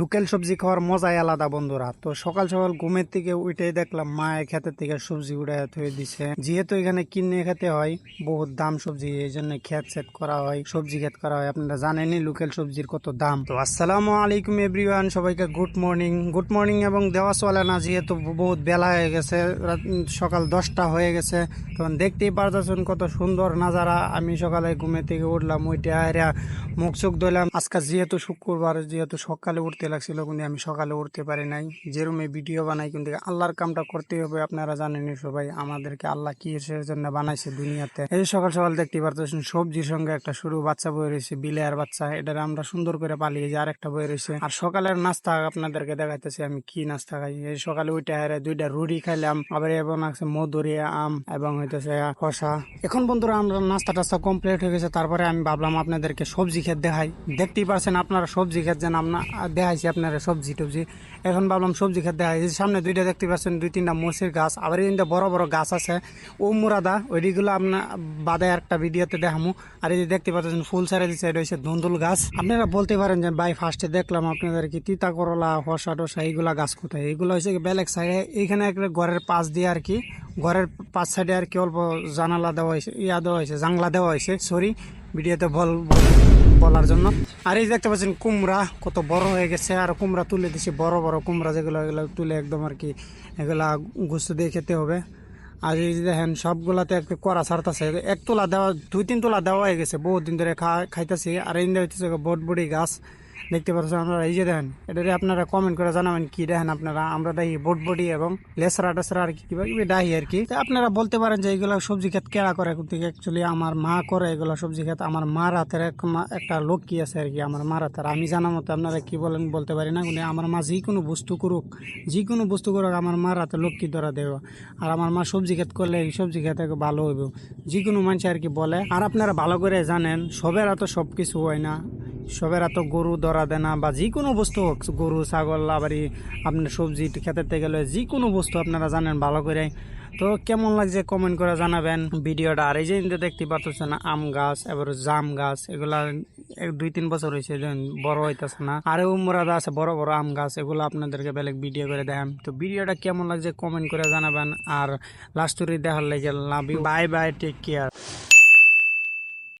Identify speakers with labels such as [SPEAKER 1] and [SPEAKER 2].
[SPEAKER 1] Local সবজি খাওয়ার মজাই আলাদা বন্ধুরা। তো সকাল সকাল ঘুমের থেকে উঠেই দেখলাম মায়ের ক্ষেতের থেকে সবজি উড়ে থয়ে দিছে। যেহেতু এখানে কিনে খেতে হয়, বহুত দাম সবজি, এই জন্য খেত সেট করা হয়, সবজি খেত করা হয়। আপনারা জানেনই লোকাল সবজির কত দাম। তো আসসালামু আলাইকুম এভরিওয়ান সবাইকে গুড মর্নিং গুড মর্নিং এবং দেওয়া চলে না, যেহেতু বহুত বেলা হয়ে গেছে সকাল দশটা হয়ে গেছে। তখন দেখতেই পারতেছেন কত সুন্দর নাজারা। আমি সকালে ঘুমে থেকে উঠলাম ওইটা মুখ চোখ ধরলাম আজকে যেহেতু শুক্রবার, যেহেতু সকালে উঠতে লাগছিল, কিন্তু আমি সকালে উঠতে পারি নাই। যেরমে ভিডিও বানাই, কিন্তু আল্লাহর কামটা করতে হবে, আপনারা জানেন সবাই, আমাদেরকে আল্লাহ কি জন্য বানাইছে দুনিয়াতে। এই সকাল সকাল দেখতে পারতেছেন, সবজির সঙ্গে একটা সরু বাচ্চা বয়ে রয়েছে বিলেয়ার বাচ্চা এটা আমরা সুন্দর করে পালিয়ে যে আরেকটা বয়ে রয়েছে। আর সকালের নাস্তা আপনাদেরকে দেখাইতেছি, আমি কি নাস্তা খাই। এই সকালে উঠে হারে দুইটা রুটি খাইলাম, আবার এবং আছে মধুরি আম এবং হইতেছে খসা এখন বন্ধুরা, আমরা নাস্তা টাস্তা কমপ্লিট হয়ে গেছে, তারপরে আমি ভাবলাম আপনাদেরকে সবজি খেত দেখাই। দেখতেই পারছেন, আপনারা সবজি খেত যেন আপনার দেখাইছি আপনারা সবজি টবজি। এখন ভাবলাম সবজি এই যে সামনে দুইটা দেখতে পাচ্ছেন, দুই তিনটা মসির গাছ, আবার এই তিনটা বড় বড় গাছ আছে। ও মুরাদা ওইগুলো আপনার বাদে একটা ভিডিওতে দেখামু। আর এই যে দেখতে পাচ্ছেন, ফুল সারে দিচ্ছে এটা ধুন্দুল গাছ। আপনারা বলতে পারেন যে, ভাই ফার্স্টে দেখলাম আপনাদের কি তিতা করলা হসা টসা এইগুলা গাছ কোথায়? এইগুলো হচ্ছে কি বেলেগ সাইডে এইখানে একটা ঘরের পাশ দিয়ে আর কি ঘরের পাঁচ সাইডে আর কি অল্প জানালা দেওয়া হয়েছে, ইয়া দেওয়া হয়েছে জাংলা দেওয়া হয়েছে। সরি ভিডিওতে বল, বলার জন্য। আর এই দেখতে পাচ্ছেন, কুমড়া কত বড় হয়ে গেছে, আর কুমড়া তুলে দিছে বড় বড় কুমড়া যেগুলো, এগুলো তুলে একদম আর কি এগুলা গুস্ত দিয়ে খেতে হবে। আর এই যে দেখেন, সবগুলাতে একটু কড়া ছাড়তেছে। এক তোলা দেওয়া, দুই তিন তোলা দেওয়া হয়ে গেছে বহুত দিন ধরে খা, খাইতেছি। আর এই হইতেছে বটবড়ি গাছ। দেখতে পাচ্ছেন আপনারা? এই যে দেখেন, এটা আপনারা কমেন্ট করে জানাবেন কি দেখেন আপনারা? আমরা দেখি বটবডি এবং লেসরা টেসরা আর কি, কিবা কিবি ডাহি আর কি। আপনারা বলতে পারেন যে এগুলো সবজি ক্ষেত কেরা করে? থেকে অ্যাকচুয়ালি আমার মা করে এগুলো সবজি ক্ষেত। আমার মার হাতের একটা লোক কি আছে আর কি, আমার মার হাতের আমি জানা মতো আপনারা কি বলেন বলতে পারি না কিন্তু আমার মা যে কোনো বস্তু করুক, যে কোনো বস্তু করুক, আমার মার হাতে লক্ষ্মী ধরা দেওয়া আর আমার মা সবজি ক্ষেত করলে এই সবজি ক্ষেতে ভালো হইব। যে কোনো মানুষ আর কি বলে। আর আপনারা ভালো করে জানেন, সবের তো সব কিছু হয় না। সবের তো গরু ধরা দেনা বা যে কোনো বস্তু হোক, গরু, ছাগল আবার আপনার সবজি খেতে গেলে যে কোনো বস্তু আপনারা জানেন ভালো করে। তো কেমন লাগছে কমেন্ট করে জানাবেন ভিডিওটা। আর এই যে দেখতে না আম গাছ, এবার জাম গাছ, এগুলা দুই তিন বছর হয়েছে বড় হইতেছে না। আর উমরাদা আছে, বড় বড় আম গাছ, এগুলো আপনাদেরকে বেলেগ ভিডিও করে দেখাম। তো ভিডিওটা কেমন লাগছে কমেন্ট করে জানাবেন। আর লাস্ট দেখার লেগে love bye bye take care